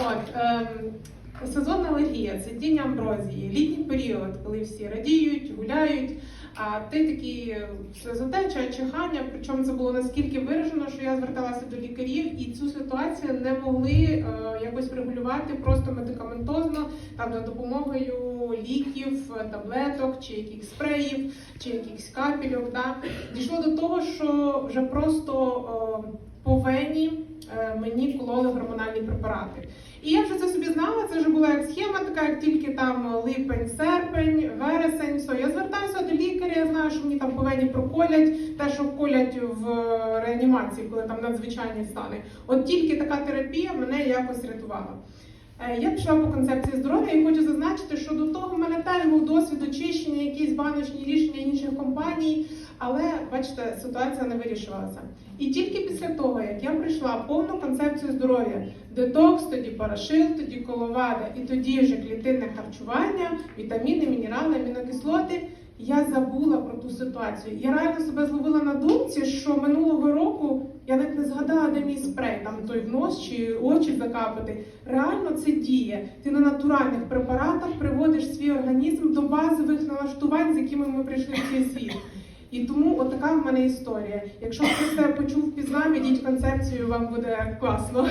От, ем, сезонна алергія це тінь амброзії, літній період, коли всі радіють, гуляють. А ти такі сльозотеча, чихання, причому це було наскільки виражено, що я зверталася до лікарів, і цю ситуацію не могли е, якось врегулювати просто медикаментозно, там за допомогою ліків, таблеток, чи якихось спреїв, чи якихось капельок. Да. Дійшло до того, що вже просто е, по е, мені кололи гормональні препарати. І я вже це собі знала, це вже була як схема, така як тільки там липень, серпень, вересень, все. Я звертаюся до лікаря, я знаю, що мені там по вені проколять, те, що колять в реанімації, коли там надзвичайні стани. От тільки така терапія мене якось рятувала. Е, Я пішла по концепції здоров'я і хочу зазначити, що до того в мене теж був досвід очищення, якісь баночні рішення інших компаній, але бачите, ситуація не вирішувалася. І тільки після того, як я пройшла повну концепцію здоров'я, детокс, тоді парашил, тоді коловада, і тоді вже клітинне харчування, вітаміни, мінерали, амінокислоти. Я забула про ту ситуацію. Я реально себе зловила на думці, що минулого року я навіть не згадала, де мій спрей, там той в нос чи очі закапати. Реально це діє. Ти на натуральних препаратах приводиш свій організм до базових налаштувань, з якими ми прийшли в цей світ. І тому отака в мене історія. Якщо хтось це почув, пізнав, ідіть концепцію, вам буде класно.